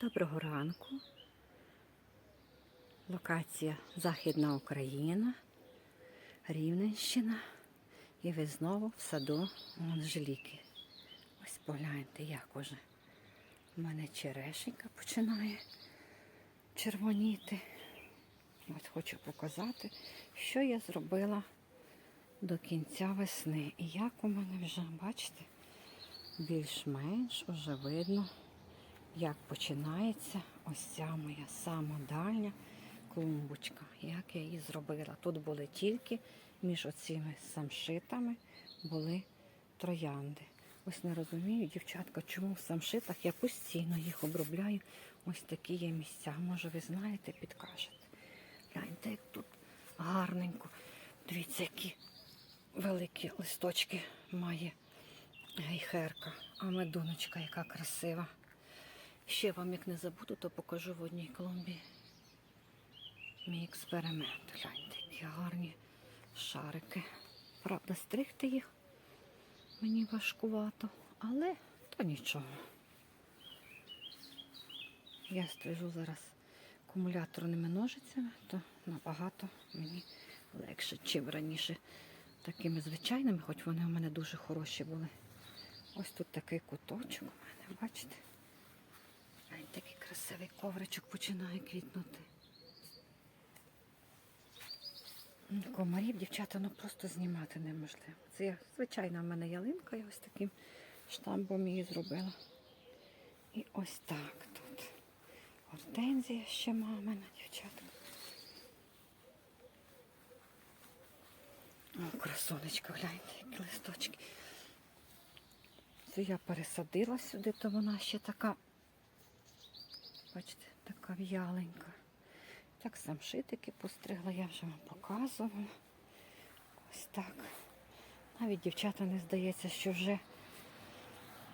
Доброго ранку. Локація Західна Україна, Рівненщина. І ви знову в саду Анжеліки. Ось погляньте, як уже. У мене черешенька починає червоніти. Ось хочу показати, що я зробила до кінця весни. І як у мене вже, бачите, більш-менш уже видно, як починається ось ця моя сама дальня клумбочка, як я її зробила. Тут були тільки між оцими самшитами були троянди. Ось не розумію, дівчатка, чому в самшитах я постійно їх обробляю. Ось такі є місця. Може, ви знаєте, підкажете. Гляньте, як тут гарненько. Дивіться, які великі листочки має гейхерка. А медуночка, яка красива. Ще вам, як не забуду, то покажу в одній клумбі мій експеримент. Гляньте, які гарні шарики. Правда, стригти їх мені важкувато, але то нічого. Я стрижу зараз акумуляторними ножицями, то набагато мені легше, чим раніше такими звичайними, хоч вони у мене дуже хороші були. Ось тут такий куточок у мене, бачите? Красивий ковричок починає квітнути. Ну, Комарів, дівчата, ну просто знімати неможливо. Це звичайна в мене ялинка, я ось таким штампом її зробила. І ось так тут. Гортензія ще мамина, дівчатка. О, красонечко, гляньте, які листочки. Це я пересадила сюди, то вона ще така, бачите, така в'яленька. Так сам шитики постригла, я вже вам показувала. Ось так. Навіть дівчата не здається, що вже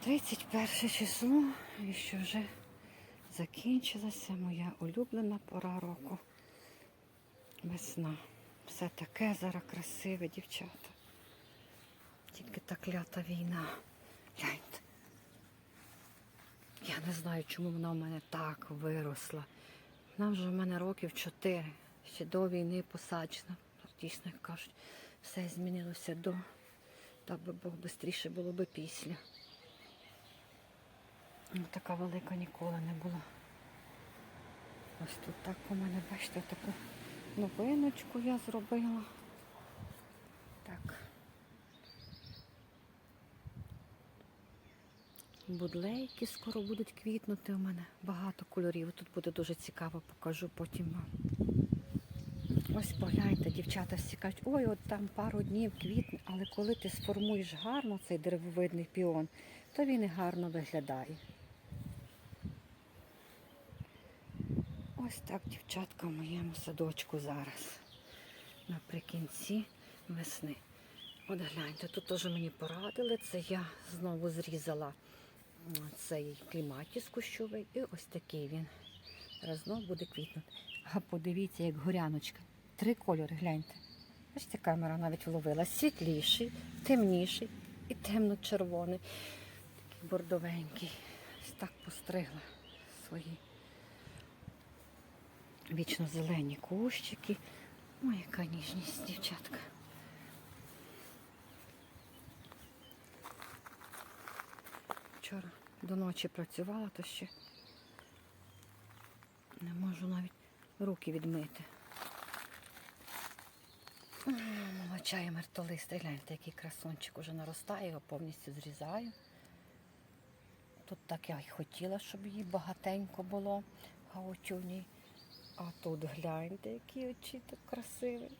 31 число і що вже закінчилася моя улюблена пора року. Весна. Все таке зараз красиве, дівчата. Тільки та клята війна. Гляньте. Не знаю, чому вона в мене так виросла. Вона вже в мене років чотири. Ще до війни посаджена. Дійсно, як кажуть, все змінилося до. Так би Бог швидше було би після. Ну, така велика ніколи не була. Ось тут так у мене, бачите, таку новиночку я зробила. Так. Будлейки скоро будуть квітнути у мене. Багато кольорів. Тут буде дуже цікаво, покажу потім вам. Ось погляньте, дівчата всі кажуть, ой, от там пару днів квітне, але коли ти сформуєш гарно цей деревовидний піон, то він і гарно виглядає. Ось так, дівчатка, в моєму садочку зараз. Наприкінці весни. От гляньте, тут теж мені порадили. Це я знову зрізала цей кліматіс кущовий. І ось такий він. Зараз знову буде квітнути. А подивіться, як горяночка. Три кольори, гляньте. Бачите, камера навіть вловила. Світліший, темніший і темно-червоний. Такий бордовенький. Ось так постригла свої вічно зелені кущики. Ой, яка ніжність, дівчатка. Вчора до ночі працювала, то ще не можу навіть руки відмити. Молочає мертолистий. Гляньте, який красончик уже наростає, його повністю зрізаю. Тут так я й хотіла, щоб її багатенько було гаутюній. А тут гляньте, які очі так красиві.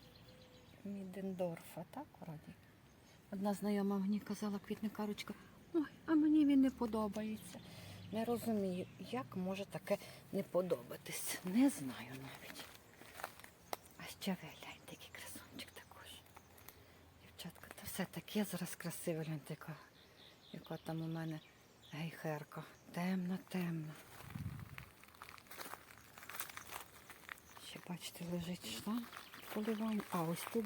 Мідендорфа, так, вроді? Одна знайома мені казала квітника ручка, ой, а мені він не подобається. Не розумію, як може таке не подобатись. Не знаю навіть. А ще ви гляньте, який красунчик також. Дівчатка, та все таке зараз красиве, гляньте, яка, яка там у мене гейхерка. Темна, темна. Ще бачите, лежить шланг поливаю. А ось тут,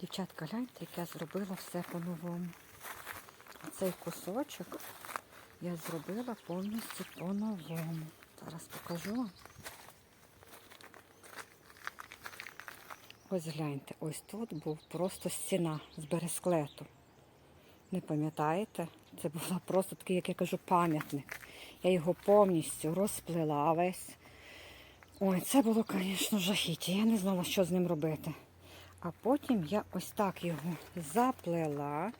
дівчатка, гляньте, як я зробила все по-новому. Цей кусочок я зробила повністю по-новому. Зараз покажу вам. Ось гляньте, ось тут був просто стіна з бересклету. Не пам'ятаєте? Це була просто такий, як я кажу, пам'ятник. Я його повністю розплела весь. Ой, це було, звісно, жахіття. Я не знала, що з ним робити. А потім я ось так його заплела.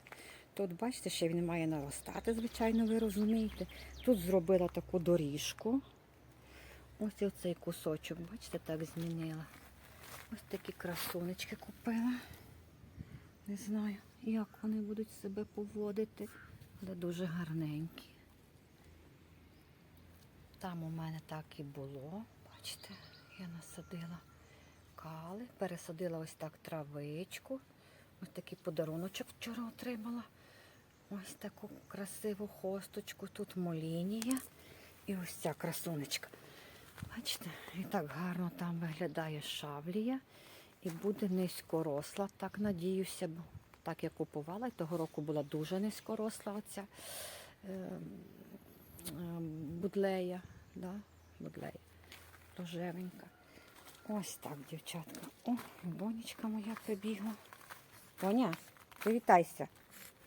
Тут, бачите, ще він має наростати, звичайно, ви розумієте. Тут зробила таку доріжку. Ось оцей кусочок, бачите, так змінила. Ось такі красунечки купила. Не знаю, як вони будуть себе поводити, але дуже гарненькі. Там у мене так і було. Бачите, я насадила кали, пересадила ось так травичку. Ось такий подаруночок вчора отримала. Ось таку красиву хосточку. Тут молінія. І ось ця красунечка. Бачите, і так гарно там виглядає шавлія. І буде низькоросла, так надіюся, бо так я купувала, і того року була дуже низькоросла оця е, е, будлея. Да? Будлея. Рожевенька. Ось так, дівчатка. О, бонечка моя прибігла. Боня, привітайся.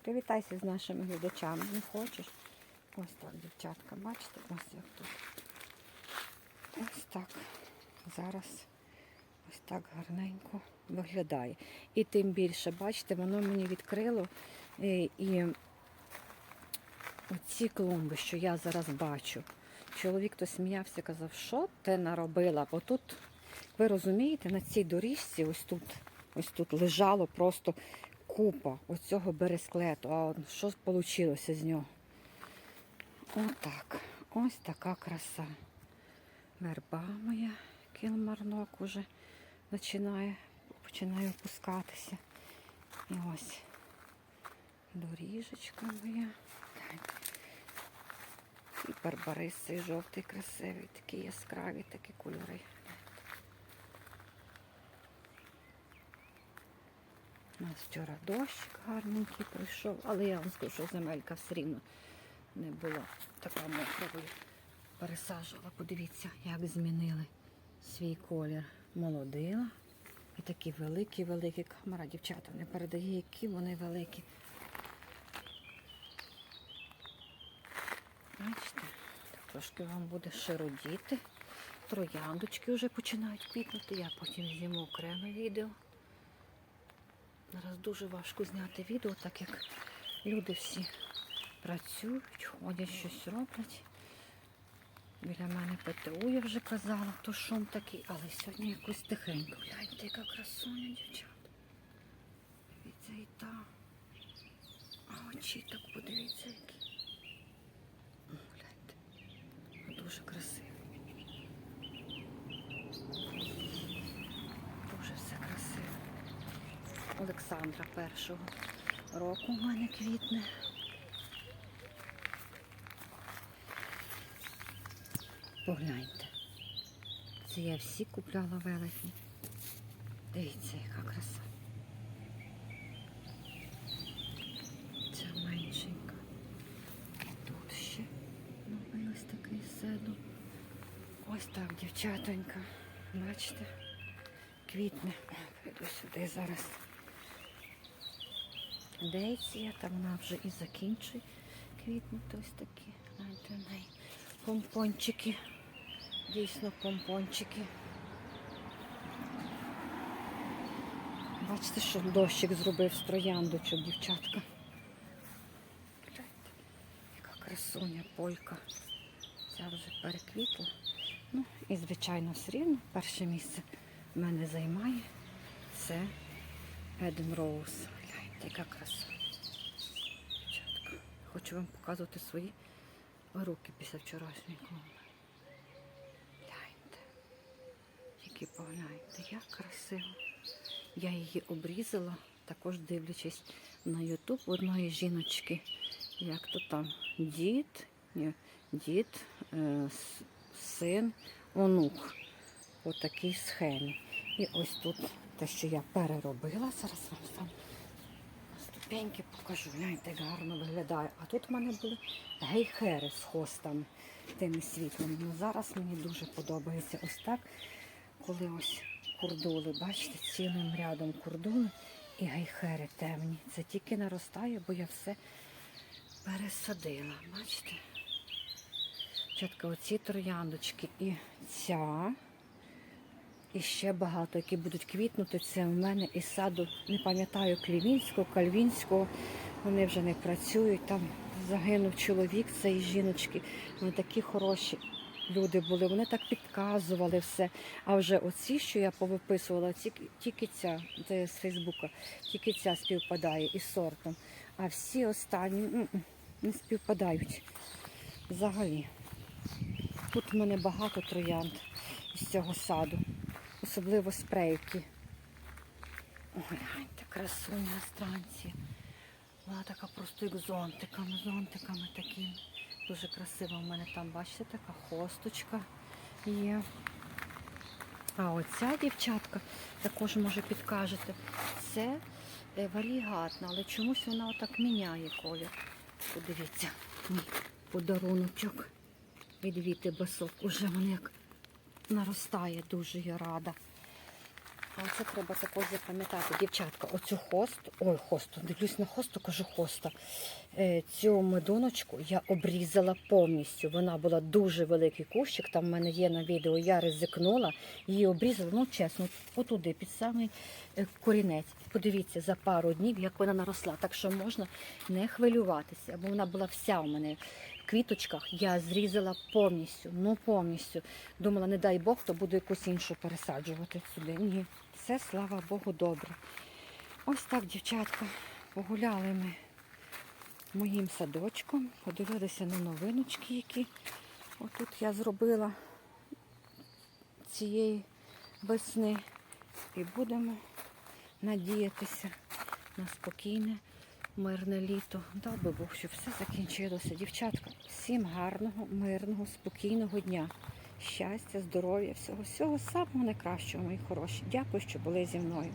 Привітайся з нашими глядачами. Не хочеш? Ось так, дівчатка, бачите? Ось як тут. Ось так. Зараз ось так гарненько виглядає. І тим більше, бачите, воно мені відкрило. е, І оці клумби, що я зараз бачу. Чоловік то сміявся, казав, що ти наробила? Бо тут, ви розумієте, на цій доріжці ось тут, ось тут лежало просто купа оцього бересклету. А що вийшло з нього? Отак. Ось така краса. Верба моя, кілмарнок уже починає, починає опускатися. І ось доріжечка моя. І барбарис цей жовтий, красивий, такі яскраві, такі кольори. У нас вчора дощик гарненький пройшов, але я вам скажу, що земелька все рівно не була така мокрою. Пересаджувала, подивіться, як змінили свій колір. Молодила. І такі великі-великі камера, дівчата, не передає, які вони великі. Бачите, так трошки вам буде широдіти. Трояндочки вже починають квітнути. Я потім зніму окреме відео. Зараз дуже важко зняти відео, так як люди всі працюють, ходять, щось роблять. Біля мене ПТУ я вже казала, то шум такий, але сьогодні якось тихенько. Гляньте, яка красуня, дівчата. Дивіться і та. А очі так подивіться, які. О, Гляньте. Дуже красиво. Дуже все красиво. Олександра першого року в мене квітне. Погляньте. Це я всі купляла велетні. Дивіться, яка краса. Ця меншенька. Тут ще ось такий седу. Ось так, дівчатонька. Бачите? Квітне. Прийду сюди зараз. Дейція, там вона вже і закінчує квітнути ось такі. В неї. Помпончики. Дійсно помпончики. Бачите, що дощик зробив з трояндочок, дівчатка. Яка красуня, полька. Ця вже переквітла. Ну і, звичайно, все рівно перше місце в мене займає. Це Eden Rose. Яка краса. Дівчатка. Хочу вам показувати свої руки після вчорашньої клумби. Гляньте. Тільки погляньте, як красиво. Я її обрізала, також дивлячись на Ютуб одної жіночки. Як то там дід, ні, дід, е, син, онук. По такій схемі. І ось тут те, що я переробила, зараз вам сам ступеньки покажу. Гляньте, як гарно виглядає. А тут в мене були гейхери з хостами, тими світлими. Ну, зараз мені дуже подобається ось так, коли ось курдули, бачите, цілим рядом курдули і гейхери темні. Це тільки наростає, бо я все пересадила. Бачите? Чітко оці трояндочки і ця. І ще багато, які будуть квітнути. Це у мене із саду, не пам'ятаю, Клівінського, Кальвінського. Вони вже не працюють. Там загинув чоловік цієї жіночки. Вони такі хороші люди були. Вони так підказували все. А вже оці, що я повиписувала, тільки, тільки ця, це з Фейсбука, тільки ця співпадає із сортом. А всі останні не співпадають взагалі. Тут в мене багато троянд із цього саду, особливо спрейки. Ой, гляньте, красуня странці. Вона така просто як зонтиками, зонтиками такими. Дуже красива в мене там, бачите, така хосточка є. А оця дівчатка також може підкажете. Це е, варігатна, але чомусь вона отак міняє колір. Подивіться, подаруночок від Віти Басок. Уже вона як наростає, дуже я рада. А це треба також запам'ятати. Дівчатка, оцю хосту, ой, хосту, дивлюсь на хосту, кажу хоста. Е, Цю медуночку я обрізала повністю. Вона була дуже великий кущик, там в мене є на відео, я ризикнула, її обрізала, ну чесно, отуди, під самий е, корінець. Подивіться за пару днів, як вона наросла. Так що можна не хвилюватися, бо вона була вся у мене квіточках. Я зрізала повністю, ну повністю. Думала, не дай Бог, то буду якусь іншу пересаджувати сюди. Ні, все, слава Богу, добре. Ось так, дівчатка, погуляли ми моїм садочком, подивилися на новиночки, які отут я зробила цієї весни. І будемо надіятися на спокійне, мирне літо. Дав би Бог, щоб все закінчилося. Дівчатка, всім гарного, мирного, спокійного дня. Щастя, здоров'я, всього, всього самого найкращого, мої хороші. Дякую, що були зі мною.